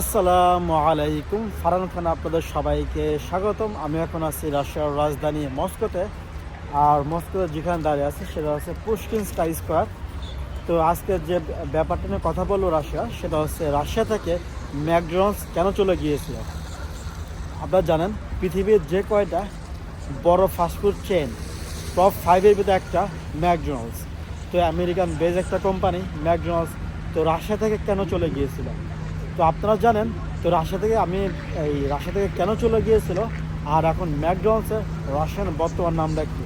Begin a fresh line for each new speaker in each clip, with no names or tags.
আসসালামু আলাইকুম। ফারান খান আপনাদের সবাইকে স্বাগতম। আমি এখন আছি রাশিয়ার রাজধানী মস্কোতে। আর মস্কোতে যেখানে দাঁড়িয়ে আছে সেটা হচ্ছে পুষ্কিন স্কাই স্কোয়ার। তো আজকে যে ব্যাপারটা নিয়ে কথা বলব রাশিয়া, সেটা হচ্ছে রাশিয়া থেকে ম্যাকডোনাল্ডস কেন চলে গিয়েছিল? আপনারা জানেন, পৃথিবীর যে কয়টা বড় ফাস্টফুড চেন টপ ফাইভের ভিতরে একটা ম্যাকডোনাল্ডস তো আমেরিকান বেজ একটা কোম্পানি ম্যাকডোনাল্ডস তো রাশিয়া থেকে কেন চলে গিয়েছিল? তো আপনারা জানেন, তো রাশিয়া থেকে আমি এই রাশিয়া থেকে কেন চলে গিয়েছিল? আর এখন ম্যাকডোনাল্ডসের রাশিয়ান বর্তমান নামটা কি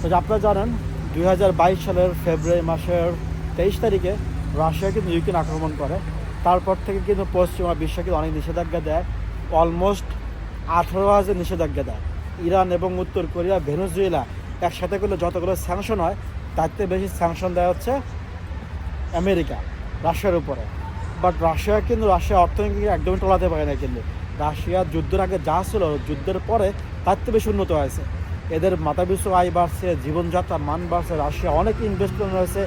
তো আপনারা জানেন, দুই হাজার বাইশ সালের ফেব্রুয়ারি মাসের তেইশ তারিখে রাশিয়া কিন্তু ইউক্রেন আক্রমণ করে। তারপর থেকে কিন্তু পশ্চিমা বিশ্ব কিন্তু অনেক নিষেধাজ্ঞা দেয়। অলমোস্ট আঠেরো হাজার নিষেধাজ্ঞা দেয়। ইরান এবং উত্তর কোরিয়া, ভেনেজুয়েলা একসাথে করলে যতগুলো স্যাংশন হয়, তার থেকে বেশি স্যাংশন দেওয়া হচ্ছে আমেরিকা, রাশিয়ার উপরে। বাট রাশিয়া কিন্তু রাশিয়া অর্থনীতিকে একদমই টলাতে পারে না কিন্তু। রাশিয়া যুদ্ধের আগে যা ছিল, যুদ্ধের পরে তার থেকে বেশি উন্নত হয়েছে। এদের মাথাপিছু আয় বাড়ছে, জীবনযাত্রার মান বাড়ছে, রাশিয়া অনেক ইনভেস্টমেন্ট রয়েছে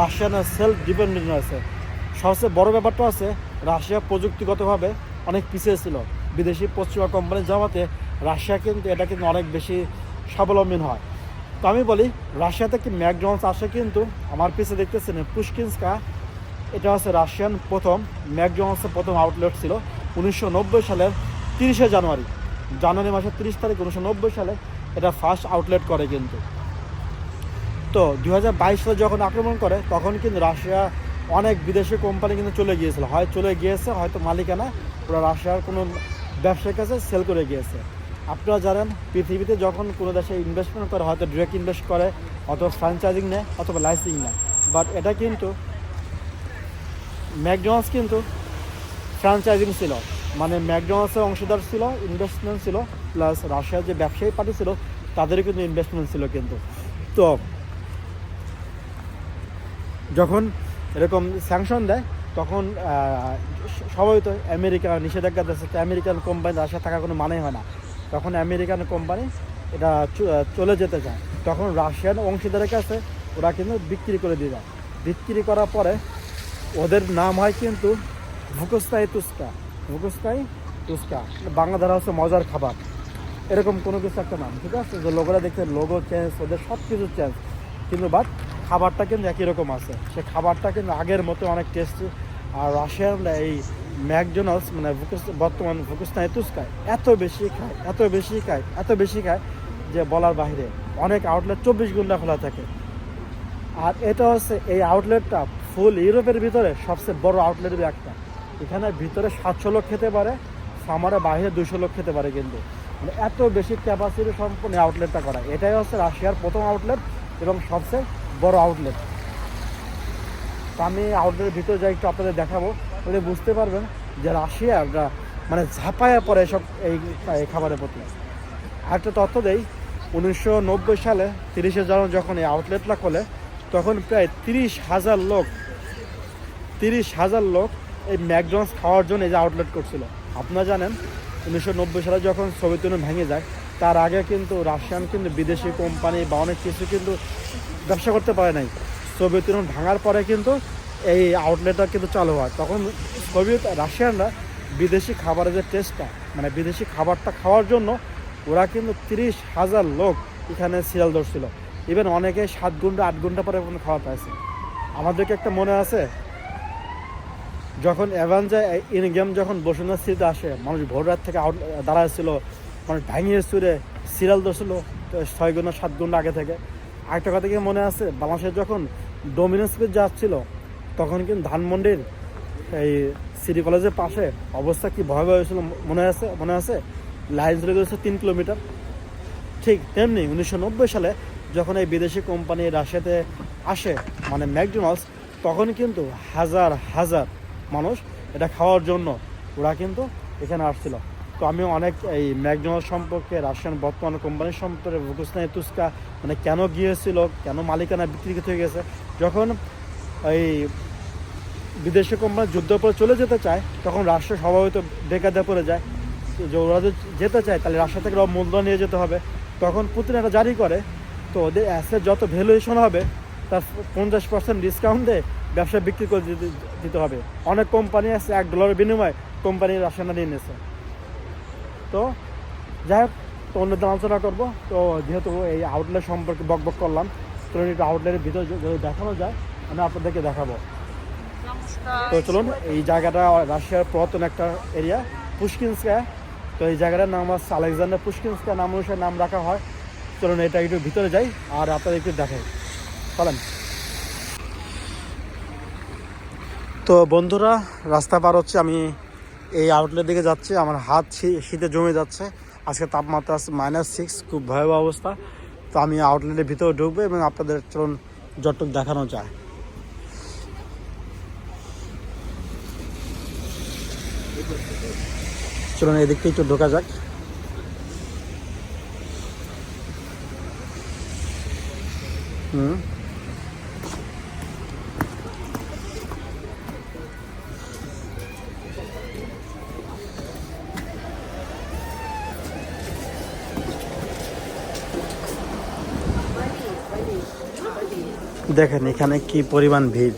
রাশিয়ানের সেলফ ডিপেন্ডেন্ট রয়েছে। সবচেয়ে বড় ব্যাপারটা আছে রাশিয়া প্রযুক্তিগতভাবে অনেক পিছিয়ে ছিল। বিদেশি পশ্চিমা কোম্পানি যাওয়াতে রাশিয়া কিন্তু এটা কিন্তু অনেক বেশি স্বাবলম্বী হয় তো আমি বলি রাশিয়া থেকে ম্যাকডোনাল্ডস আসে কিন্তু? আমার পিছিয়ে দেখতেছেন, পুষ্কিন্সকা এটা হচ্ছে রাশিয়ান প্রথম ম্যাকডোনাল্ডসের প্রথম আউটলেট ছিল উনিশশো নব্বই সালের তিরিশে জানুয়ারি। জানুয়ারি মাসের তিরিশ তারিখ উনিশশো নব্বই সালে এটা ফার্স্ট আউটলেট করে কিন্তু। তো দু হাজার বাইশ সালে যখন আক্রমণ করে, তখন কিন্তু রাশিয়া অনেক বিদেশি কোম্পানি কিন্তু চলে গিয়েছিল। হয় চলে গিয়েছে, হয়তো মালিকানা, ওরা রাশিয়ার কোনো ব্যবসায়ীর কাছে সেল করে গিয়েছে। আপনারা জানেন, পৃথিবীতে যখন কোনো দেশে ইনভেস্টমেন্ট করে, হয়তো ডিরেক্ট ইনভেস্ট করে, অথবা ফ্র্যাঞ্চাইজিং নেয়, অথবা লাইসিং নেয়। বাট এটা কিন্তু ম্যাকডোনাল্ডস কিন্তু ফ্র্যাঞ্চাইজিং ছিল। মানে ম্যাকডোনাল্ডসের অংশীদার ছিল ইনভেস্টমেন্ট ছিল প্লাস রাশিয়ার যে ব্যবসায়ী পার্টি ছিল, তাদেরও কিন্তু ইনভেস্টমেন্ট ছিল কিন্তু। তো যখন এরকম স্যাংশন দেয়, তখন সবাই তো আমেরিকা নিষেধাজ্ঞা দিচ্ছে তো আমেরিকান কোম্পানি রাশিয়া থাকার কোনো মানেই হয় না। তখন আমেরিকান কোম্পানি এটা চলে যেতে চায়। তখন রাশিয়ান অংশীদারের কাছে ওরা কিন্তু বিক্রি করে দিয়ে যায়। বিক্রি করার পরে ওদের নাম হয় কিন্তু ভুকস্তাই তুস্কা। ভুকস্তাই তুস্কা। বাংলা ধারা হচ্ছে মজার খাবার। এরকম কোনো কিছু একটা নাম, ঠিক আছে? যে লোকরা দেখছে লোগো চেঞ্জ ওদের সব কিছু চেঞ্জ কিন্তু বাট খাবারটা কিন্তু একই রকম আছে। সে খাবারটা কিন্তু আগের মতো অনেক টেস্টি আর রাশিয়ার এই ম্যাকডোনাল্ডস মানে বর্তমান ভুকুস্তান তুস্কায়, এত বেশি খায়, এত বেশি খায়, এত বেশি খায় যে বলার বাইরে অনেক আউটলেট চব্বিশ ঘণ্টা খোলা থাকে। আর এটা হচ্ছে এই আউটলেটটা ফুল ইউরোপের ভিতরে সবচেয়ে বড় আউটলেটের একটা। এখানে ভিতরে সাতশো লোক খেতে পারে, সামারে বাইরে দুশো লোক খেতে পারে কিন্তু। মানে এত বেশি ক্যাপাসিটি সম্পূর্ণ আউটলেটটা করা। এটাই হচ্ছে রাশিয়ার প্রথম আউটলেট এবং সবচেয়ে বড় আউটলেট তো আমি আউটলেটের ভিতরে যাই, একটু আপনাদের দেখাবো। তাহলে বুঝতে পারবেন যে রাশিয়ারা মানে ঝাঁপায়া পড়ে এসব এই খাবারের প্রতি। আরেকটা তথ্য দেই, উনিশশো নব্বই সালে তিরিশে জানুয়ারি যখন এই আউটলেটটা খোলে, তখন প্রায় তিরিশ হাজার লোক তিরিশ হাজার লোক এই ম্যাকডোনাল্ডস খাওয়ার জন্য এই যে আউটলেট করছিল। আপনারা জানেন, উনিশশো নব্বই সালে যখন সোভিয়েত ইউনিয়ন ভেঙে যায়, তার আগে কিন্তু রাশিয়ান, কিন্তু বিদেশি কোম্পানি বা অনেক কিছু কিন্তু ব্যবসা করতে পারে নাই। সোভিয়েত ইউনিয়ন ভাঙার পরে কিন্তু এই আউটলেটটা কিন্তু চালু হয়। তখন সোভিয়েত, রাশিয়ানরা বিদেশি খাবারের যে টেস্টটা মানে বিদেশি খাবারটা খাওয়ার জন্য ওরা কিন্তু তিরিশ হাজার লোক এখানে সিরিয়াল ধরছিল। ইভেন অনেকে সাত ঘণ্টা, আট ঘণ্টা পরে কোনো খাওয়া পাইছে। আমাদেরকে একটা মনে আছে যখন অ্যাভাঞ্জা ইন গেম যখন বসুন্ধরা সিটিতে আসে, মানুষ ভোর রাত থেকে আউট দাঁড়াচ্ছিল মানুষ ভাঙিয়ে সুরে সিরিয়াল ধরছিল ছয় ঘণ্টা, সাত ঘণ্টা আগে থেকে। আরেকটা কথা কি মনে আছে? বাংলাদেশের যখন ডোমিনোস যাচ্ছিল, তখন কিন্তু ধানমন্ডির এই সিটি কলেজের পাশে অবস্থা কি ভয়াবহ হয়েছিল মনে আছে মনে আছে? লাইন চলে গেছে তিন কিলোমিটার। ঠিক তেমনি উনিশশো নব্বই সালে যখন এই বিদেশি কোম্পানি রাশিয়াতে আসে মানে ম্যাকডোনাল্ডস তখন কিন্তু হাজার হাজার মানুষ এটা খাওয়ার জন্য। ওরা কিন্তু এখানে আসছিল। তো আমি অনেক এই ম্যাকডোনাল্ড সম্পর্কে, রাশিয়ান বর্তমান কোম্পানির সম্পর্কে ভুকুস্তানি তুস্কা মানে কেন গিয়েছিল, কেন মালিকানা বিক্রি হয়ে গেছে। যখন এই বিদেশি কোম্পানি যুদ্ধের পরে চলে যেতে চায়, তখন রাষ্ট্র স্বভাবত বেকারদের পড়ে যায়। যে ওরা যেতে চায়, তাহলে রাশিয়া থেকে মূলধন নিয়ে যেতে হবে। তখন পুতিন এটা জারি করে, তো ওদের অ্যাসেট যত ভ্যালুয়েশন হবে, তার পঞ্চাশ পার্সেন্ট ডিসকাউন্ট দেয়। ব্যবসা বিক্রি করে দিতে হবে। অনেক কোম্পানি আছে এক ডলারের বিনিময়ে কোম্পানি রাশিয়ানা নিয়ে নিয়েছে তো যাই হোক তো অন্যদের আলোচনা করব। তো যেহেতু এই আউটলেট সম্পর্কে বক বক করলাম তো একটু আউটলেটের ভিতরে যদি দেখানো যায় আমি আপনাদেরকে দেখাবো। তো চলুন এই জায়গাটা রাশিয়ার পুরাতন একটা এরিয়া পুষ্কিনস্কা তো এই জায়গাটার নাম হচ্ছে আলেকজান্ডার পুষ্কিনস্কা নাম অনুসারে নাম রাখা হয়। চলুন এটা একটু ভিতরে যাই আর আপনাদের একটু দেখাই। চলেন। তো বন্ধুরা, রাস্তা পার হচ্ছে, আমি এই আউটলেট দিকে যাচ্ছি, আমার হাত শীতে জমে যাচ্ছে। আজকে তাপমাত্রা মাইনাস সিক্স খুব ভয়াবহ অবস্থা। তো আমি আউটলেটের ভিতরে ঢুকবো এবং আপনাদের চলুন যতটুক দেখানো যায়। চলুন এদিকটা একটু ঢোকা যাক। হুম। দেখেন এখানে কি পরিমাণ ভিড়।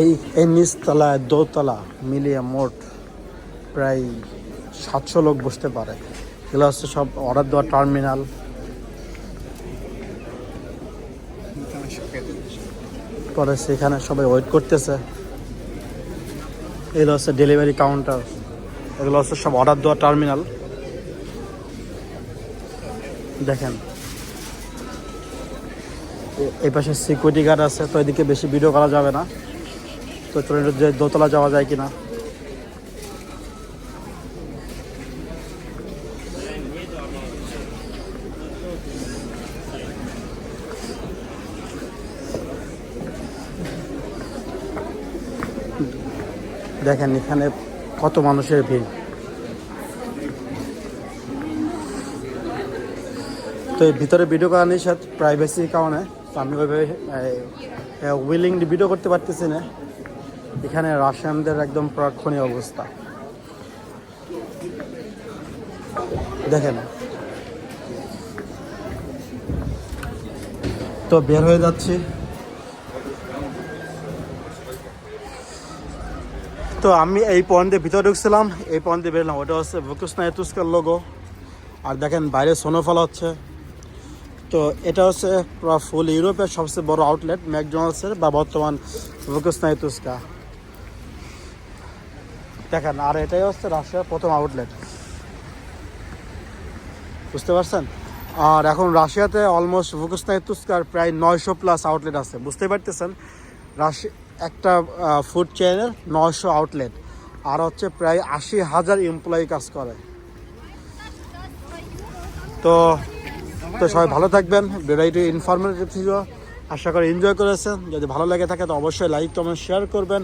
এই এই নিচতলায়, দোতলা মিলিয়ে মোট প্রায় সাতশো লোক বসতে পারে। এগুলো হচ্ছে সব অর্ডার দেওয়া টার্মিনাল। পরে সেখানে সবাই ওয়েট করতেছে। এগুলো হচ্ছে ডেলিভারি কাউন্টার। এগুলো হচ্ছে সব অর্ডার দেওয়া টার্মিনাল। দেখেন। এই পাশে সিকিউরিটি গার্ড আছে, তো এদিকে বেশি ভিডিও করা যাবে না। তো চলুন যে দোতলা যাওয়া যায় কিনা। দেখেন এখানে কত মানুষের ভিড়। তো ভিতরে ভিডিও করা নিষেধ প্রাইভেসির কারণে। তো আমি ওইভাবে উইলিং ভিডিও করতে পারতেছি না। এখানে রাশিয়ানদের একদম প্রাক্ষণীয় অবস্থা। দেখেন। তো বের হয়ে যাচ্ছি। তো আমি এই পয়েন্টের ভিতরে ঢুকছিলাম, এই পয়েন্টে বেরলাম ওটা হচ্ছে ভুকুসনা এতুস্কার লোগো আর দেখেন বাইরে সোনোফল হচ্ছে। তো এটা হচ্ছে ফুল ইউরোপের সবচেয়ে বড় আউটলেট, ম্যাকডোনাল্ডসের বা বর্তমান ভুকুসনা এতুস্কা দেখেন, আর এটাই হচ্ছে রাশিয়ার প্রথম আউটলেট। বুঝতে পারছেন? আর এখন রাশিয়াতে অলমোস্ট ভুকুসনা এতুস্কার প্রায় নয়শো প্লাস আউটলেট আছে। বুঝতে পারতেছেন? রাশি, একটা ফুড চেইনের নয়শো আউটলেট। আর হচ্ছে প্রায় আশি হাজার এমপ্লয়ি কাজ করে। তো তো সবাই ভালো থাকবেন। ভিডিওটি ইনফরমেটিভ ছিল আশা করি এনজয় করেছেন। যদি ভালো লেগে থাকে, তো অবশ্যই লাইক কমেন্ট শেয়ার করবেন।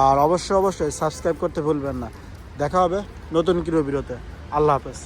আর অবশ্যই অবশ্যই সাবস্ক্রাইব করতে ভুলবেন না। দেখা হবে নতুন কিরো ভিডিওতে আল্লাহ হাফেজ।